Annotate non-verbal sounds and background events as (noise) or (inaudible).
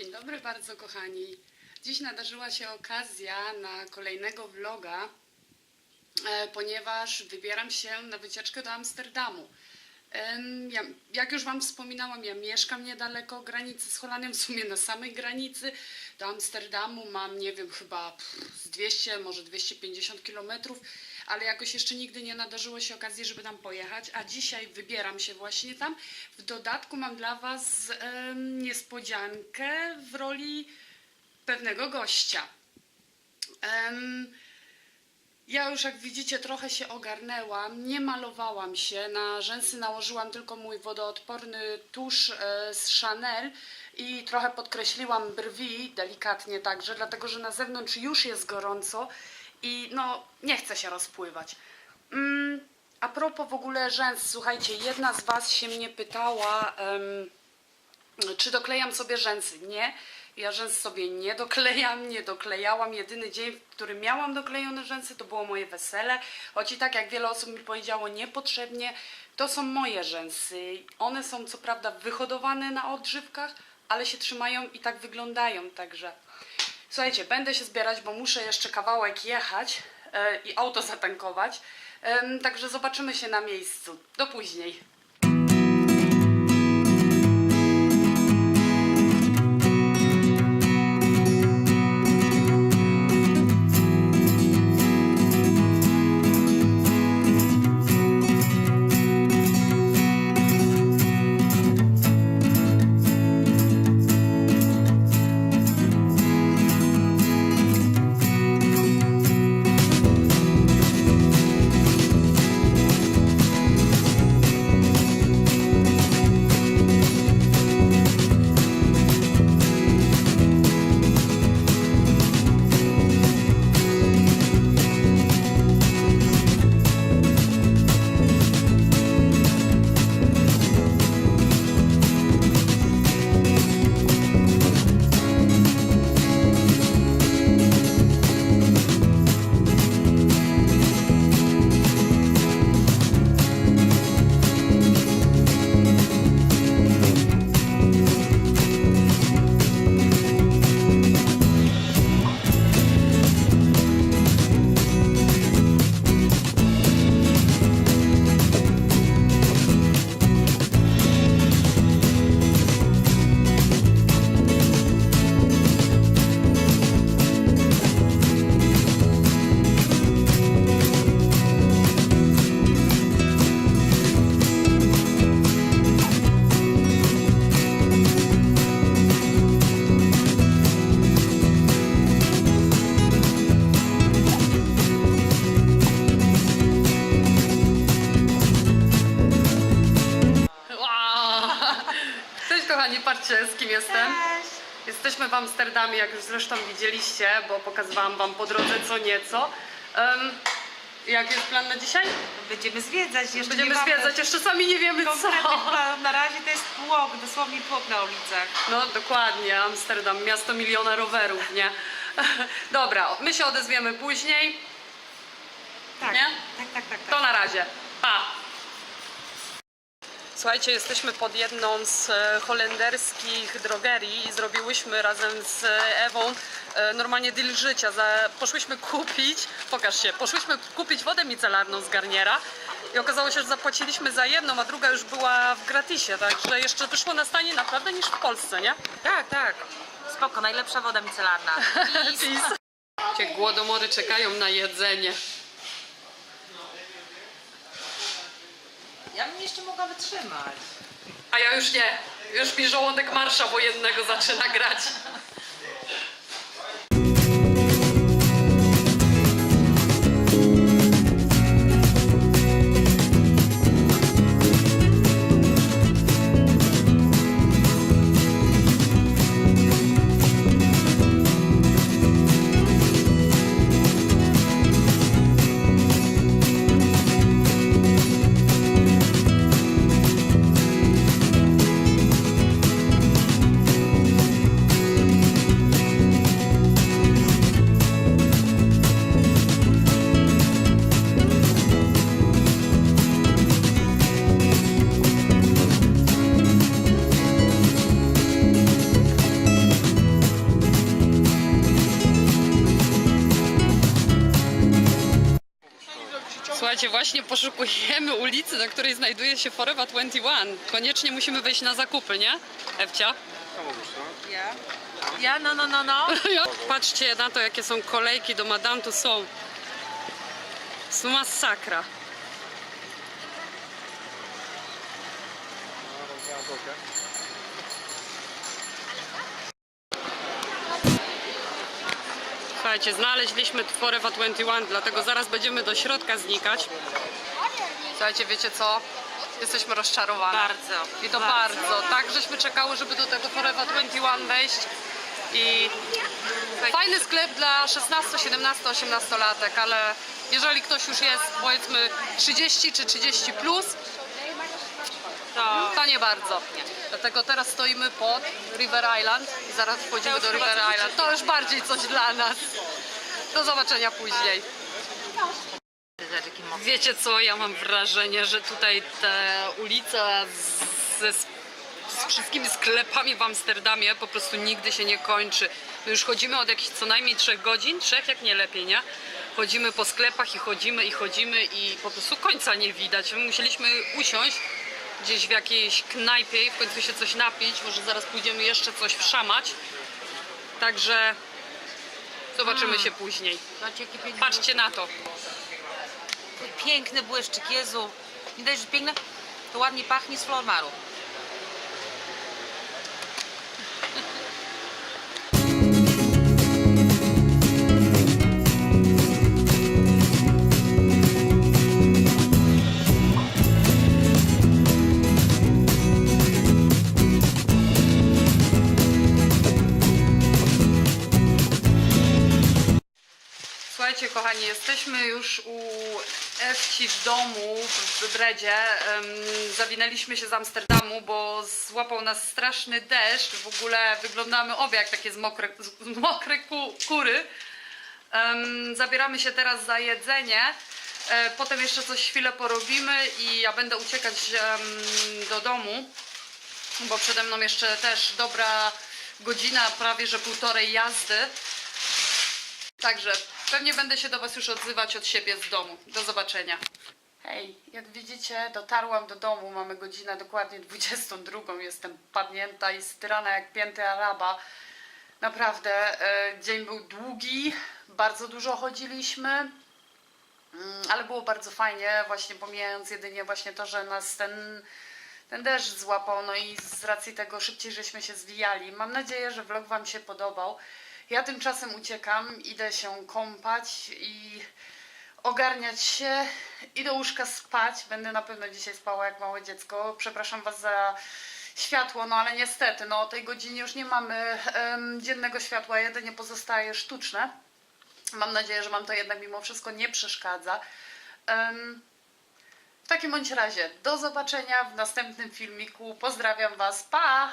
Dzień dobry bardzo kochani. Dziś nadarzyła się okazja na kolejnego vloga, e, ponieważ wybieram się na wycieczkę do Amsterdamu. Ja, jak już Wam wspominałam, ja mieszkam niedaleko granicy z Holandią, w sumie na samej granicy. Do Amsterdamu mam, nie wiem, chyba z 200, może 250 kilometrów, ale jakoś jeszcze nigdy nie nadarzyło się okazji, żeby tam pojechać, a dzisiaj wybieram się właśnie tam. W dodatku mam dla Was niespodziankę w roli pewnego gościa. Em, ja już jak widzicie trochę się ogarnęłam, nie malowałam się, na rzęsy nałożyłam tylko mój wodoodporny tusz e, z Chanel i trochę podkreśliłam brwi delikatnie także, dlatego że na zewnątrz już jest gorąco i no nie chcę się rozpływać. Mm, a propos w ogóle rzęs, słuchajcie, jedna z Was się mnie pytała, em, czy doklejam sobie rzęsy? Nie. Ja rzęs sobie nie doklejam, nie doklejałam. Jedyny dzień, w którym miałam doklejone rzęsy, to było moje wesele. Choć i tak, jak wiele osób mi powiedziało, niepotrzebnie. To są moje rzęsy. One są co prawda wyhodowane na odżywkach, ale się trzymają i tak wyglądają. Także słuchajcie, będę się zbierać, bo muszę jeszcze kawałek jechać e, i auto zatankować. Także zobaczymy się na miejscu. Do później. Kochani, patrzcie z kim jestem. Jesteśmy w Amsterdamie, jak już zresztą widzieliście, bo pokazywałam wam po drodze co nieco. Em, jak jest plan na dzisiaj? Będziemy zwiedzać jeszcze. Będziemy nie zwiedzać, jeszcze sami nie wiemy co. planów. Na razie to jest tłok, dosłownie tłok na ulicach. No dokładnie, Amsterdam, miasto miliona rowerów, nie? (laughs) Dobra, my się odezwiemy później. Tak, Nie? tak, tak, tak. To tak. na razie. Pa! Słuchajcie, jesteśmy pod jedną z e, holenderskich drogerii i zrobiłyśmy razem z Ewą e, normalnie deal życia. Poszłyśmy kupić, pokaż się, poszłyśmy kupić wodę micelarną z garniera i okazało się, że zapłaciliśmy za jedną, a druga już była w gratisie, także jeszcze wyszło na stanie naprawdę niż w Polsce, nie? Tak, tak. Spoko, najlepsza woda micelarna. Pis. (laughs) Cię głodomory czekają na jedzenie. Ja bym jeszcze mogła wytrzymać. A ja już nie. Już mi żołądek marsza wojennego zaczyna grać. Słuchajcie, właśnie poszukujemy ulicy, na której znajduje się Forever 21. Koniecznie musimy wejść na zakupy, nie? Ewcia? Ja? Ja, no, no, no, no. (laughs) Patrzcie na to, jakie są kolejki do Madame Tussauds. To masakra. Słuchajcie, znaleźliśmy Forever 21, dlatego zaraz będziemy do środka znikać. Słuchajcie, wiecie co? Jesteśmy rozczarowane. Bardzo. I to bardzo. Tak, żeśmy czekały, żeby do tego Forever 21 wejść. I fajny sklep dla 16, 17, 18 latek, ale jeżeli ktoś już jest powiedzmy 30 czy 30 plus, To... to nie bardzo. Dlatego teraz stoimy pod River Island i zaraz wchodzimy do River Island. To już bardziej coś dla nas. Do zobaczenia później. Wiecie co, ja mam wrażenie, że tutaj ta ulica z, ze, z wszystkimi sklepami w Amsterdamie po prostu nigdy się nie kończy. My już chodzimy od jakichś co najmniej trzech godzin, trzech jak nie lepiej, nie? Chodzimy po sklepach i chodzimy i chodzimy i po prostu końca nie widać. My musieliśmy usiąść gdzieś w jakiejś knajpie i w końcu się coś napić, może zaraz pójdziemy jeszcze coś wszamać. Także zobaczymy się później. Zobaczcie, Patrzcie na to. piękny błyszczyk, Jezu. Widać, że piękne. To ładnie pachnie z flormaru. Jesteśmy już u Ewci w domu w Bredzie. Em, zawinęliśmy się z Amsterdamu, bo złapał nas straszny deszcz. W ogóle wyglądamy obie jak takie z mokre, z mokre ku, kury. Zabieramy się teraz za jedzenie. E, potem jeszcze coś chwilę porobimy i ja będę uciekać do domu, bo przede mną jeszcze też dobra godzina, prawie że półtorej jazdy. Także pewnie będę się do Was już odzywać od siebie z domu. Do zobaczenia. Hej, jak widzicie, dotarłam do domu. Mamy godzinę dokładnie 22. Jestem padnięta i styrana jak pięty Araba. Naprawdę, e, dzień był długi, bardzo dużo chodziliśmy. Mm, Ale było bardzo fajnie, właśnie pomijając jedynie właśnie to, że nas ten, ten deszcz złapał, no i z racji tego szybciej żeśmy się zwijali. Mam nadzieję, że vlog Wam się podobał. Ja tymczasem uciekam, idę się kąpać i ogarniać się i do łóżka spać. Będę na pewno dzisiaj spała jak małe dziecko. Przepraszam Was za światło, no ale niestety, no o tej godzinie już nie mamy em, dziennego światła, jedynie pozostaje sztuczne. Mam nadzieję, że Wam to jednak mimo wszystko nie przeszkadza. Em, w takim bądź razie, do zobaczenia w następnym filmiku. Pozdrawiam Was, pa!